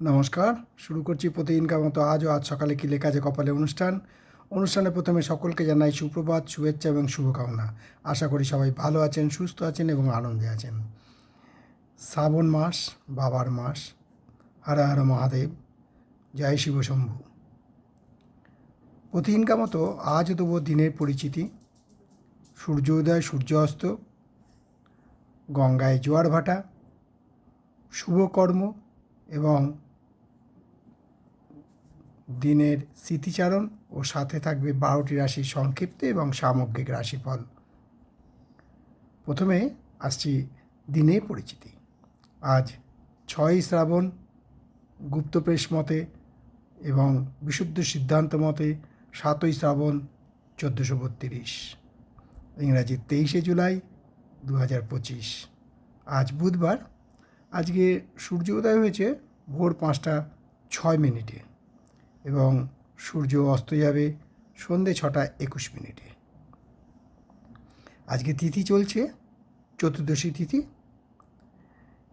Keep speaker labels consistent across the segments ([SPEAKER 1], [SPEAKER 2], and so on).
[SPEAKER 1] নমস্কার, শুরু করছি প্রতিদিনকার মতো আজও আজ সকালে কি লেখা আছে কপালে অনুষ্ঠান। অনুষ্ঠানে প্রথমে সকলকে জানাই সুপ্রভাত, শুভেচ্ছা এবং শুভকামনা। আশা করি সবাই ভালো আছেন, সুস্থ আছেন এবং আনন্দে আছেন। শ্রাবণ মাস, বাবার মাস, হর হর মহাদেব, জয় শিব শম্ভু। প্রতিদিনকার মতো আজও দেবো দিনের পরিচিতি। সূর্য উদয় সূর্য অস্ত গঙ্গায় জোয়ার ভাটা শুভকর্ম এবং দিনের স্মৃতিচারণ ও সাথে থাকবে বারোটি রাশির সংক্ষিপ্ত এবং সামগ্রিক রাশিফল। প্রথমে আসছি দিনে পরিচিতি। আজ ছয়ই শ্রাবণ গুপ্তপ্রেস মতে এবং বিশুদ্ধ সিদ্ধান্ত মতে সাতই শ্রাবণ, চোদ্দোশো বত্রিশ। ইংরাজি তেইশে জুলাই দু হাজার পঁচিশ। আজ বুধবার। আজকে সূর্য উদয় হয়েছে ভোর পাঁচটা ছয় মিনিটে। এবং সূর্য অস্ত যাবে সন্ধে ছটা একুশ মিনিটে। আজকে তিথি চলছে চতুর্দশী তিথি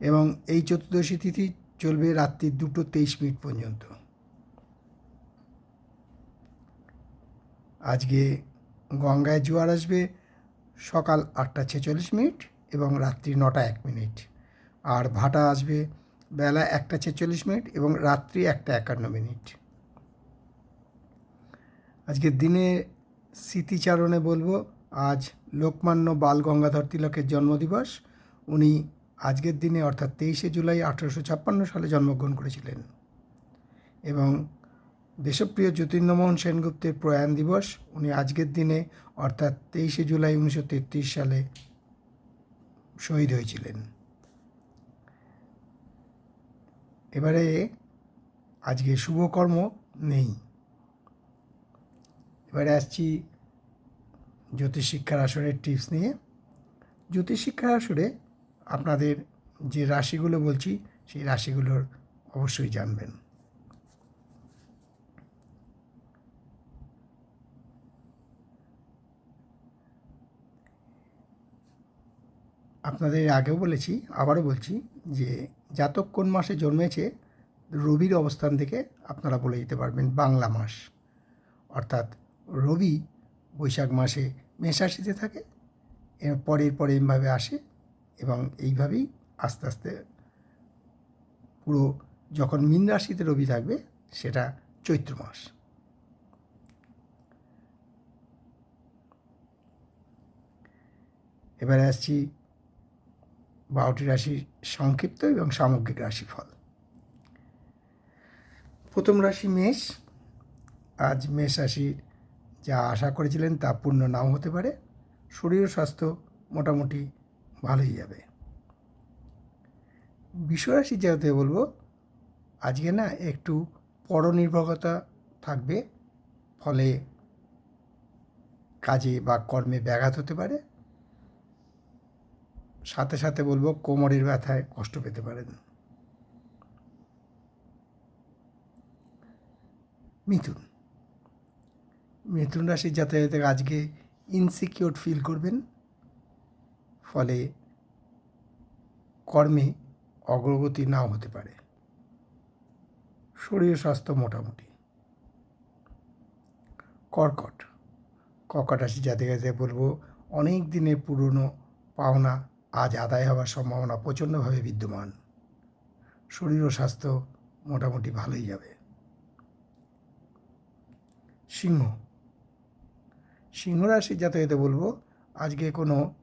[SPEAKER 1] এবং এই চতুর্দশী তিথি চলবে রাত্রি দুটো তেইশ মিনিট পর্যন্ত। আজকে গঙ্গায় জোয়ার আসবে সকাল আটটা ছেচল্লিশ মিনিট এবং রাত্রি নটা এক মিনিট। আর ভাটা আসবে বেলা একটা ছেচল্লিশ মিনিট এবং রাত্রি একটা একান্ন মিনিট। আজকের দিনে স্মৃতিচারণে বলব, আজ লোকমান্য বাল গঙ্গাধর তিলকের জন্মদিবস। উনি আজকের দিনে অর্থাৎ তেইশে জুলাই আঠেরোশো ছাপ্পান্ন সালে জন্মগ্রহণ করেছিলেন। এবং দেশপ্রিয় জ্যোতির্মোহন সেনগুপ্তের প্রয়াণ দিবস উনি আজকের দিনে অর্থাৎ তেইশে জুলাই উনিশশো তেত্রিশ সালে শহীদ হয়েছিলেন। এবারে আজকে শুভকর্ম নেই। এবারে আসছি জ্যোতিষশিক্ষার আসরের টিপস নিয়ে। জ্যোতিষশিক্ষার আসরে আপনাদের যে রাশিগুলো বলছি, সেই রাশিগুলোর অবশ্যই জানবেন। আপনাদের আগেও বলেছি, আবারও বলছি যে জাতক কোন মাসে জন্মেছে, রবির অবস্থান থেকে আপনারা বলে দিতে পারবেন বাংলা মাস। অর্থাৎ রবি বৈশাখ মাসে মেষাশিতে থাকে। এর পরের পরে এমভাবে আসে এবং এইভাবেই আস্তে আস্তে পুরো যখন মীন রাশিতে রবি থাকবে সেটা চৈত্র মাস। এবারে আসছি বারোটি রাশির সংক্ষিপ্ত এবং সামগ্রিক রাশিফল। প্রথম রাশি মেষ। আজ মেষ রাশির যা আশা করেছিলেন তা পূর্ণ নাও হতে পারে। শরীর স্বাস্থ্য মোটামুটি ভালোই যাবে। বিশ্বরাশি যাতে বলব, আজকে না একটু পরনির্ভরতা থাকবে, ফলে কাজে বা কর্মে ব্যাঘাত হতে পারে। সাথে সাথে বলব, কোমরের ব্যথায় কষ্ট পেতে পারেন। মিথুন মিথুন রাশির যাতায়াতে আজকে ইনসিকিউর ফিল করবেন। ফলে কর্মে অগ্রগতি নাও হতে পারে। শরীর স্বাস্থ্য মোটামুটি। কর্কট। কর্কট রাশি যাতায়াতে বলব, অনেক দিনের পুরনো পাওনা আজ আদায় হওয়ার সম্ভাবনা প্রচণ্ডভাবে বিদ্যমান। শরীর ও স্বাস্থ্য মোটামুটি ভালোই যাবে। সিংহ। সিংহ রাশির যাতায়াতে বলব, আজকে কোনো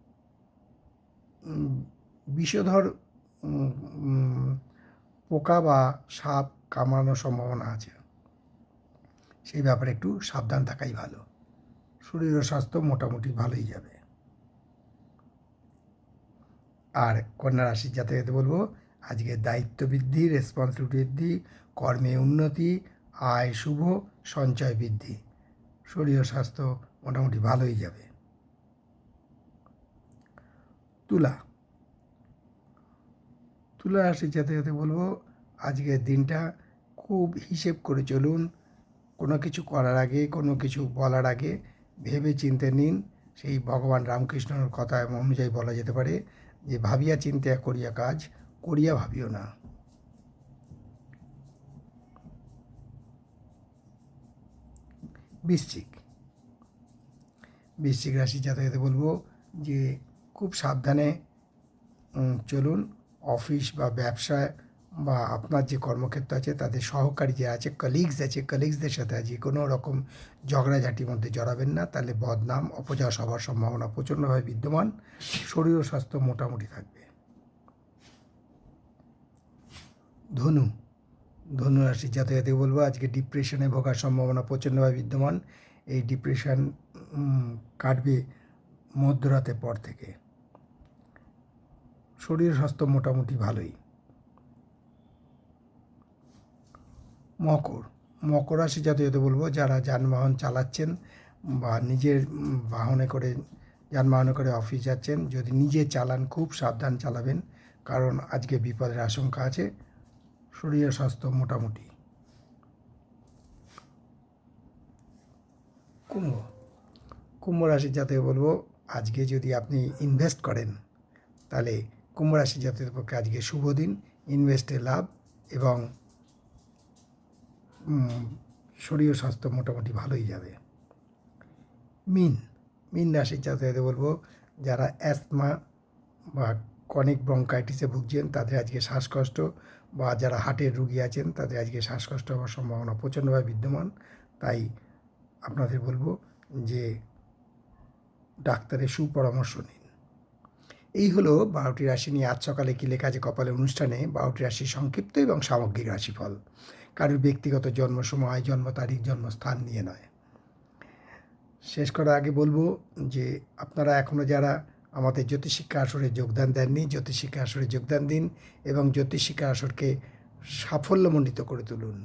[SPEAKER 1] বিষধর পোকা বা সাপ কামড়ানোর সম্ভাবনা আছে। সেই ব্যাপারে একটু সাবধান থাকাই ভালো। শরীর ও স্বাস্থ্য মোটামুটি ভালোই যাবে। আর কন্যা রাশির যাতায়াতে বলব, আজকে দায়িত্ব বৃদ্ধি রেসপন্সিবিলিটি বৃদ্ধি, কর্মে উন্নতি, আয় শুভ, সঞ্চয় বৃদ্ধি। শরীর ও স্বাস্থ্য মোটামুটি ভালোই যাবে। তুলা। তুলা রাশি যাতে যাতে বলব, আজকের দিনটা খুব হিসেব করে চলুন, কোনো কিছু করার আগে, কোনো কিছু বলার আগে ভেবে চিনতে নিন, সেই ভগবান রামকৃষ্ণর কথা অনুযায়ী বলা যেতে পারে যে, ভাবিয়া চিন্তা করিয়া কাজ, করিয়া ভাবিও না। বৃশ্চিক। বৃশ্চিক রাশি যাতায়াতে বলব যে খুব সাবধানে চলুন। অফিস বা ব্যবসায় বা আপনার যে কর্মক্ষেত্র আছে, তাদের সহকারী যে আছে কলিগস আছে কলিগসদের সাথে যে কোনো রকম ঝগড়াঝাটির মধ্যে জড়াবেন না। তাহলে বদনাম অপযশ হওয়ার সম্ভাবনা প্রচণ্ডভাবে বিদ্যমান। শরীর ও স্বাস্থ্য মোটামুটি থাকবে। ধনু ধনু রাশি যাতায়াতে বলব, আজকে ডিপ্রেশনে ভোগার সম্ভাবনা প্রচণ্ডভাবে বিদ্যমান। এই ডিপ্রেশন কাটবে মধ্যরাতের পর থেকে। শরীর স্বাস্থ্য মোটামুটি ভালোই। মকর। মকর রাশি জাতীয়ত বলব, যারা যানবাহন চালাচ্ছেন বা নিজের বাহনে করে, যানবাহনে করে অফিস যাচ্ছেন, যদি নিজে চালান, খুব সাবধান চালাবেন, কারণ আজকে বিপদের আশঙ্কা আছে, শরীর স্বাস্থ্য মোটামুটি। কুম্ভ। কুম্ভ রাশির জাতীয় বলব, আজকে যদি আপনি ইনভেস্ট করেন, তাহলে কুম্ভ রাশির জাতীয় পক্ষে আজকে শুভ দিন ইনভেস্টে লাভ এবং শরীর স্বাস্থ্য মোটামুটি ভালোই যাবে। মিন মিন রাশির জাতকে বলব, যারা অ্যাসমা বা কনিক ব্রঙ্কাইটিসে ভুগছেন, তাদের আজকে শ্বাসকষ্ট বা যারা হার্টের রুগী আছেন, তাদের আজকে শ্বাসকষ্ট হওয়ার সম্ভাবনা প্রচণ্ডভাবে বিদ্যমান। তাই আপনাদের বলব যে ডাক্তারের সুপরামর্শ নিন। এই হলো বারোটি রাশি নিয়ে আজ সকালে কি লেখা আছে কপালে অনুষ্ঠানে? বারোটি রাশি সংক্ষিপ্ত এবং সামগ্রিক রাশিফল। কারোর ব্যক্তিগত জন্ম সময় জন্ম তারিখ, জন্মস্থান নিয়ে নয়। শেষ করার আগে বলব যে আপনারা এখনও যারা আমাদের জ্যোতিষিক্ষা আসরে যোগদান দেননি জ্যোতিষিক্ষা আসরে যোগদান দিন এবং জ্যোতিষিক্ষা আসরকে সাফল্যমণ্ডিত করে তুলুন।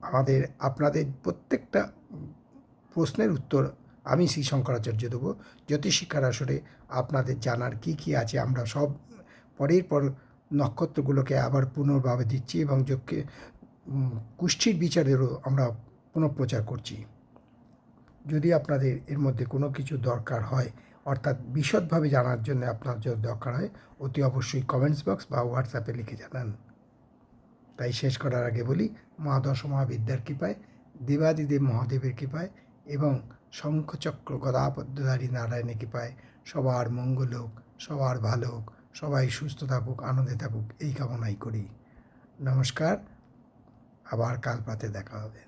[SPEAKER 1] আমাদের, আপনাদের প্রত্যেকটা প্রশ্নের উত্তর আমি শ্রী শঙ্করাচার্য দেবো জ্যোতিষিক্ষার আসরে আপনাদের জানার কি কি আছে, আমরা সব পরের পর নক্ষত্রগুলোকে আবার পুনর্ভাবে দিচ্ছি এবং যোগকে কুষ্ঠির বিচারেরও আমরা পুনঃপ্রচার করছি। যদি আপনাদের এর মধ্যে কোনো কিছু দরকার হয়, অর্থাৎ বিশদভাবে জানার জন্য আপনার যদি দরকার হয়, অতি অবশ্যই কমেন্টস বক্স বা হোয়াটসঅ্যাপে লিখে জানান। তাই শেষ করার আগে বলি মা দশমহাবিদ্যার কৃপায়, দেবাদিদেব মহাদেবের কৃপায় এবং শঙ্খচক্র গদাপদ্মধারী নারায়ণে কৃপায় সবার মঙ্গল হোক, সবার ভালো হোক, সবাই সুস্থ থাকুক, আনন্দে থাকুক, এই কামনাই করি। নমস্কার, আবার কাল প্রাতে দেখা হবে।